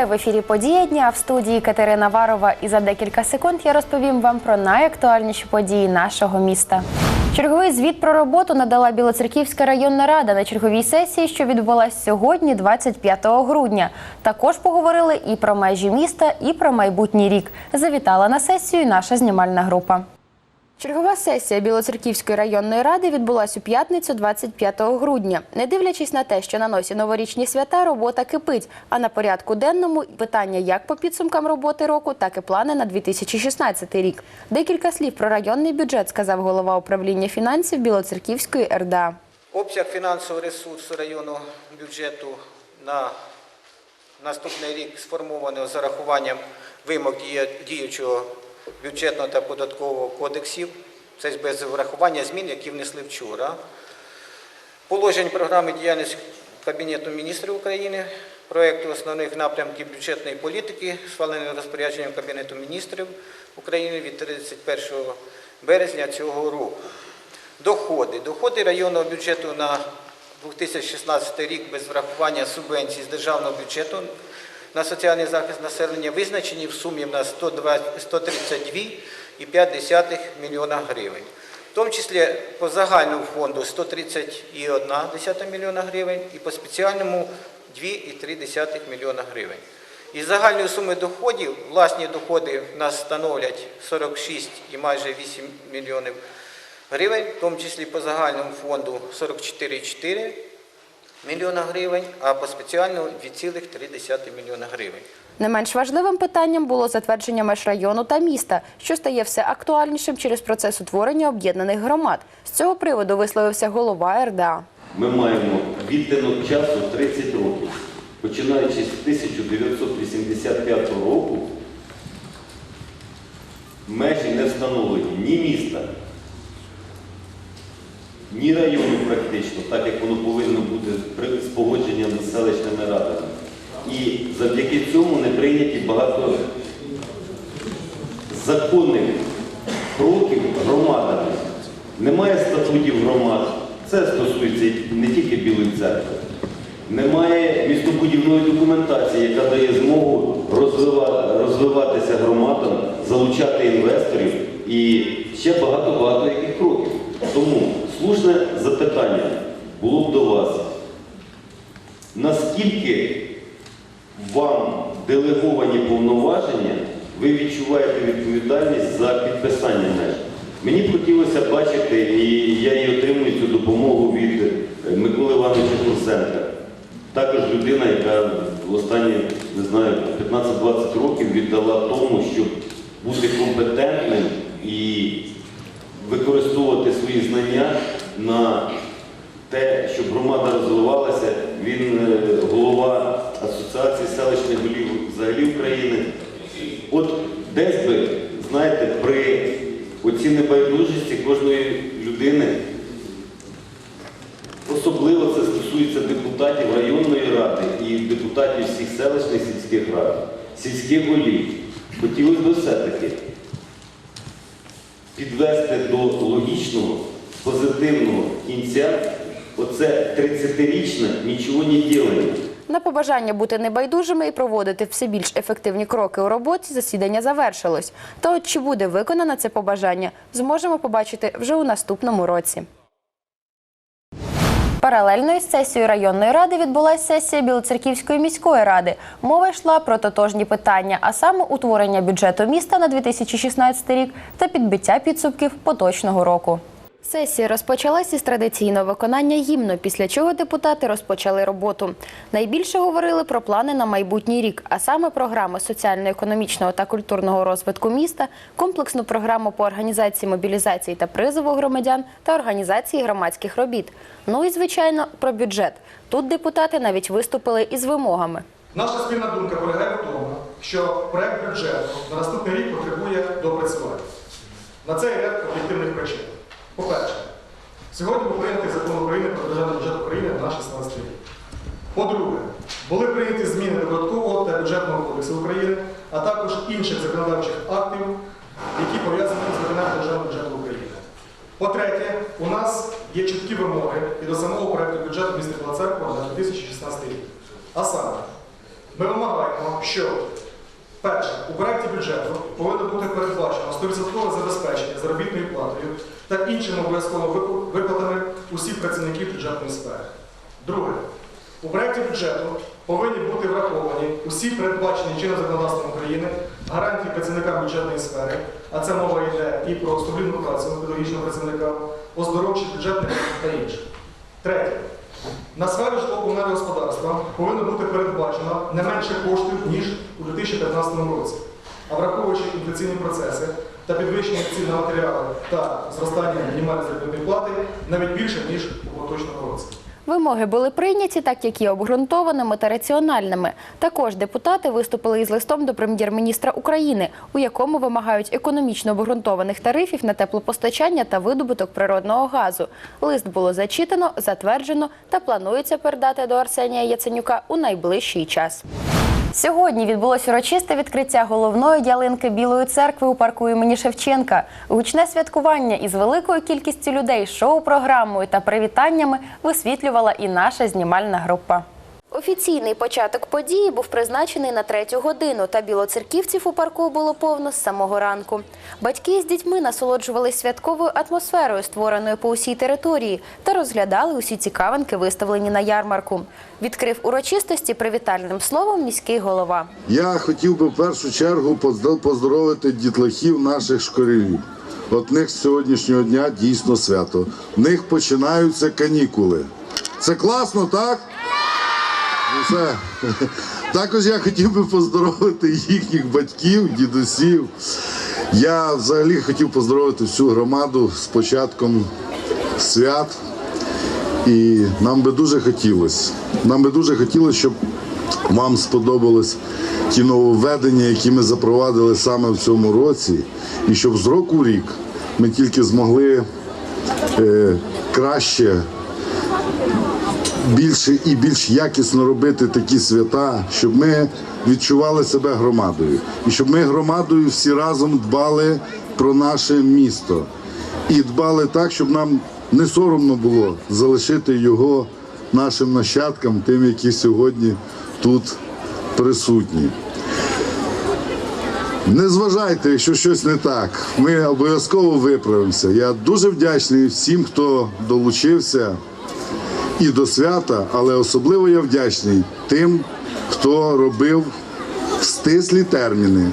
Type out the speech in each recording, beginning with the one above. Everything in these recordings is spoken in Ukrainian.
Вітаю в ефірі Подія дня в студії Катерина Варова. І за декілька секунд я розповім вам про найактуальніші події нашого міста. Черговий звіт про роботу надала Білоцерківська районна рада на черговій сесії, що відбулась сьогодні, 25 грудня. Також поговорили і про межі міста, і про майбутній рік. Завітала на сесію наша знімальна група. Чергова сесія Білоцерківської районної ради відбулась у п'ятницю 25 грудня. Не дивлячись на те, що на носі новорічні свята, робота кипить. А на порядку денному питання як по підсумкам роботи року, так і плани на 2016 рік. Декілька слів про районний бюджет сказав голова управління фінансів Білоцерківської РДА. Обсяг фінансового ресурсу районного бюджету на наступний рік сформовано з зарахуванням вимог діючого бюджетного та податкового кодексів. Це без врахування змін, які внесли вчора. Положень програми діяльності Кабінету міністрів України, проєкту основних напрямків бюджетної політики, схвалений розпорядженням Кабінету міністрів України від 31 березня цього року. Доходи. Доходи районного бюджету на 2016 рік без врахування субвенцій з державного бюджету на соціальний захист населення визначені в сумі на 132,5 мільйона гривень. В тому числі по загальному фонду 131,1 мільйона гривень і по спеціальному 2,3 мільйона гривень. Із загальної суми доходів власні доходи в нас становлять 46 і майже 8 мільйонів гривень, в тому числі по загальному фонду 44,4 мільйона гривень, а по спеціальному 2,3 мільйона гривень. Не менш важливим питанням було затвердження меж району та міста, що стає все актуальнішим через процес утворення об'єднаних громад. З цього приводу висловився голова РДА. Ми маємо відтинок часу 30 років. Починаючи з 1985 року, межі не встановлені ні міста, ні району практично, так як воно повинно бути з погодженням з селищними радами. І завдяки цьому не прийняті багато законних кроків громадами. Немає статутів громад. Це стосується не тільки Білої церкви. Немає містобудівної документації, яка дає змогу розвиватися громадам, залучати інвесторів і ще багато-багато яких кроків. Тому слушне запитання було б до вас. Наскільки вам делеговані повноваження, ви відчуваєте відповідальність за підписання меж. Мені хотілося бачити, і я і отримую цю допомогу від е, Миколи Івановича Курсенка. Також людина, яка останні, не знаю, 15-20 років віддала тому, щоб бути компетентним і використовувати свої знання на те, щоб громада розвивалася. Він е, голова Асоціації селищних голів взагалі України. От десь би, знаєте, при оцій небайдужості кожної людини, особливо це стосується депутатів районної ради і депутатів всіх селищних сільських рад, сільських голів. Хотілося б все-таки підвести до логічного, позитивного кінця оце 30-річне нічого не ділення. На побажання бути небайдужими і проводити все більш ефективні кроки у роботі засідання завершилось. Та чи буде виконано це побажання, зможемо побачити вже у наступному році. Паралельно із сесією районної ради відбулася сесія Білоцерківської міської ради. Мова йшла про тотожні питання, а саме утворення бюджету міста на 2016 рік та підбиття підсумків поточного року. Сесія розпочалась із традиційного виконання гімну, після чого депутати розпочали роботу. Найбільше говорили про плани на майбутній рік, а саме програми соціально-економічного та культурного розвитку міста, комплексну програму по організації мобілізації та призову громадян та організації громадських робіт. Ну і звичайно про бюджет. Тут депутати навіть виступили із вимогами. Наша спільна думка полягає в тому, що проект бюджету на наступний рік потребує доопрацювання. На це є ряд об'єктивних причин. По-перше, сьогодні був прийнятий закон України про державний бюджет України на 16 рік. По-друге, були прийняті зміни до податкового та бюджетного кодексу України, а також інших законодавчих актів, які пов'язані з виконанням державного бюджету України. По-третє, у нас є чіткі вимоги і до самого проекту бюджету міста Біла Церква на 2016 рік. А саме, Ми вимагаємо, що перше, у проєкті бюджету повинно бути передбачено 100% забезпечення заробітною платою та іншими обов'язковими виплатами усіх працівників бюджетної сфери. Друге, у проєкті бюджету повинні бути враховані усі передбачені чином законодавством України гарантії працівникам бюджетної сфери, а це мова йде і про сумлінну працю педагогічним працівникам, оздоровчих бюджетних та інших. Третє. На сферу житлово-комунального господарства повинно бути передбачено не менше коштів, ніж у 2015 році. А враховуючи інфляційні процеси та підвищення цін на матеріали та зростання мінімальної заробітної плати, навіть більше, ніж у поточному році. Вимоги були прийняті, так як і обґрунтованими та раціональними. Також депутати виступили із листом до прем'єр-міністра України, у якому вимагають економічно обґрунтованих тарифів на теплопостачання та видобуток природного газу. Лист було зачитано, затверджено та планується передати до Арсенія Яценюка у найближчий час. Сьогодні відбулось урочисте відкриття головної ялинки Білої церкви у парку імені Шевченка. Гучне святкування із великою кількістю людей, шоу-програмою та привітаннями висвітлювала і наша знімальна група. Офіційний початок події був призначений на третю годину, та білоцерківців у парку було повно з самого ранку. Батьки з дітьми насолоджувалися святковою атмосферою, створеною по усій території, та розглядали усі цікавинки, виставлені на ярмарку. Відкрив урочистості привітальним словом міський голова. Я хотів би в першу чергу поздо- поздоровити дітлахів наших школярів. От них з сьогоднішнього дня дійсно свято. В них починаються канікули. Це класно, так? Ну, все. Також я хотів би поздоровити їхніх батьків, дідусів. Я взагалі хотів поздоровити всю громаду з початком свят. І нам би дуже хотілося. Нам би дуже хотілося, щоб вам сподобалось ті нововведення, які ми запровадили саме в цьому році, і щоб з року в рік ми тільки змогли е, краще, більше і більш якісно робити такі свята, щоб ми відчували себе громадою, і щоб ми громадою всі разом дбали про наше місто і дбали так, щоб нам не соромно було залишити його нашим нащадкам, тим, які сьогодні тут присутні. Не зважайте, якщо щось не так. Ми обов'язково виправимося. Я дуже вдячний всім, хто долучився і до свята, але особливо я вдячний тим, хто робив стислі терміни.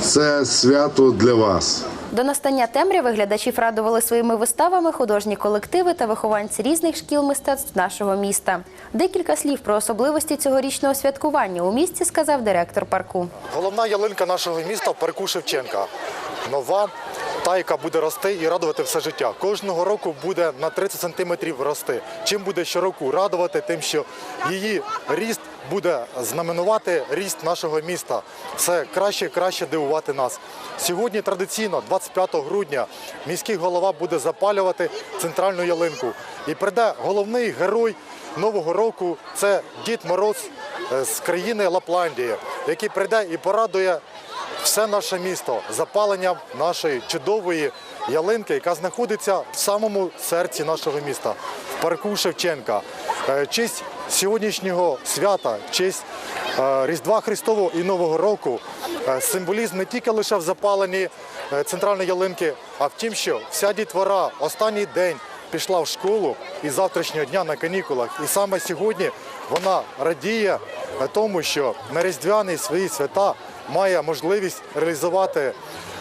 Це свято для вас. До настання темряви глядачів радували своїми виставами художні колективи та вихованці різних шкіл мистецтв нашого міста. Декілька слів про особливості цьогорічного святкування у місті сказав директор парку. Головна ялинка нашого міста в парку Шевченка. Нова, та, яка буде рости і радувати все життя. Кожного року буде на 30 сантиметрів рости. Чим буде щороку радувати, тим, що її ріст буде знаменувати ріст нашого міста. Все краще і краще дивувати нас. Сьогодні традиційно, 25 грудня, міський голова буде запалювати центральну ялинку. І прийде головний герой нового року це Дід Мороз е, з країни Лапландії, який прийде і порадує все наше місто запаленням нашої чудової ялинки, яка знаходиться в самому серці нашого міста, в парку Шевченка. Е, Честь сьогоднішнього свята, честь е, Різдва Христового і Нового року. е, Символізм не тільки лише в запаленні центральної ялинки, а в тім, що вся дітвора останній день пішла в школу і завтрашнього дня на канікулах. І саме сьогодні вона радіє тому, що на різдвяні свої свята має можливість реалізувати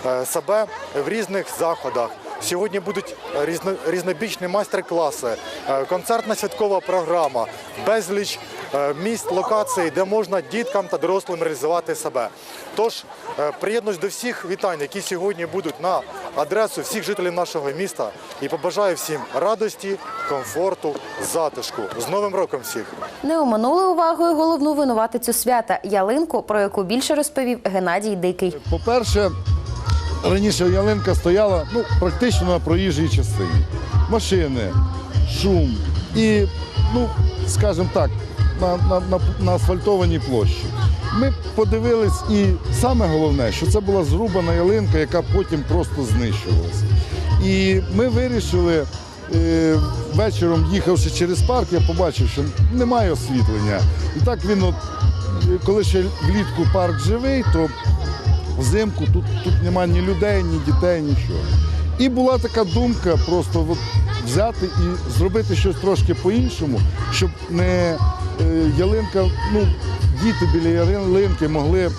е, себе в різних заходах. Сьогодні будуть різно, різнобічні майстер-класи, е, концертна святкова програма, безліч місць, локацій, де можна діткам та дорослим реалізувати себе. Тож е, приєднуюсь до всіх вітань, які сьогодні будуть на адресу всіх жителів нашого міста, і побажаю всім радості, комфорту, затишку. З Новим роком всіх! Не оминули увагою головну винуватицю свята ялинку, про яку більше розповів Геннадій Дикий. По-перше, раніше ялинка стояла ну, практично на проїжджій частині. Машини, шум і, ну, скажімо так, на, на, на, на асфальтованій площі. Ми подивились, і саме головне, що це була зрубана ялинка, яка потім просто знищувалася. І ми вирішили. е, Вечором їхавши через парк, я побачив, що немає освітлення. І так він от коли ще влітку парк живий, то взимку тут, тут немає ні людей, ні дітей, нічого. І була така думка просто от взяти і зробити щось трошки по-іншому, щоб не е, ялинка, ну, діти біля ялинки могли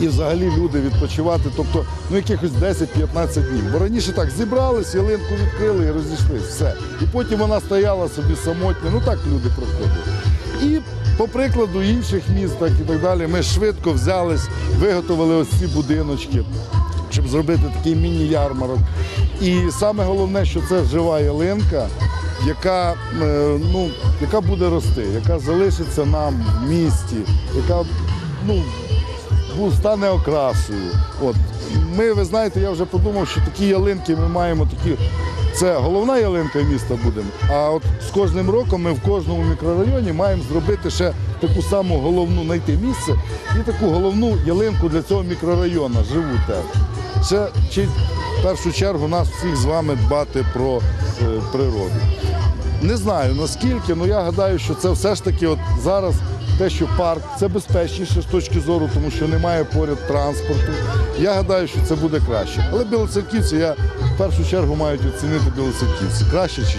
і взагалі люди відпочивати, тобто ну якихось 10-15 днів. Бо раніше так зібрались, ялинку відкрили і розійшлись, все. І потім вона стояла собі самотня, ну так люди проходили. І по прикладу інших міст, так і так далі, ми швидко взялись, виготовили ось ці будиночки, щоб зробити такий міні-ярмарок. І саме головне, що це жива ялинка, яка, е, ну, яка буде рости, яка залишиться нам в місті, яка ну, бу- стане окрасою. От. Ми, ви знаєте, я вже подумав, що такі ялинки ми маємо такі. Це головна ялинка міста будемо. А от з кожним роком ми в кожному мікрорайоні маємо зробити ще таку саму головну, знайти місце і таку головну ялинку для цього мікрорайону, живу теж. Це вчить в першу чергу нас всіх з вами дбати про е, природу. Не знаю наскільки, але я гадаю, що це все ж таки от зараз те, що парк це безпечніше з точки зору, тому що немає поряд транспорту. Я гадаю, що це буде краще. Але білоцерківці я першу чергу мають оцінити білоцерківці. Краще чи.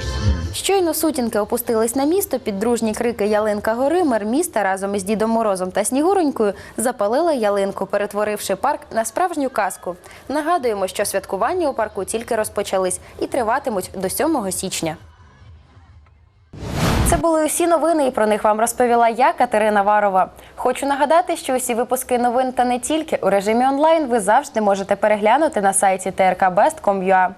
Щойно сутінки опустились на місто під дружні крики Ялинка гори. Мер міста разом із Дідом Морозом та Снігуронькою запалила ялинку, перетворивши парк на справжню казку. Нагадуємо, що святкування у парку тільки розпочались і триватимуть до 7 січня. Це були усі новини, і про них вам розповіла я, Катерина Варова. Хочу нагадати, що усі випуски новин та не тільки у режимі онлайн ви завжди можете переглянути на сайті trkbest.com.ua.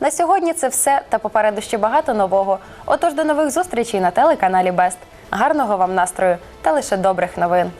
На сьогодні це все та попереду ще багато нового. Отож до нових зустрічей на телеканалі Бест. Гарного вам настрою та лише добрих новин.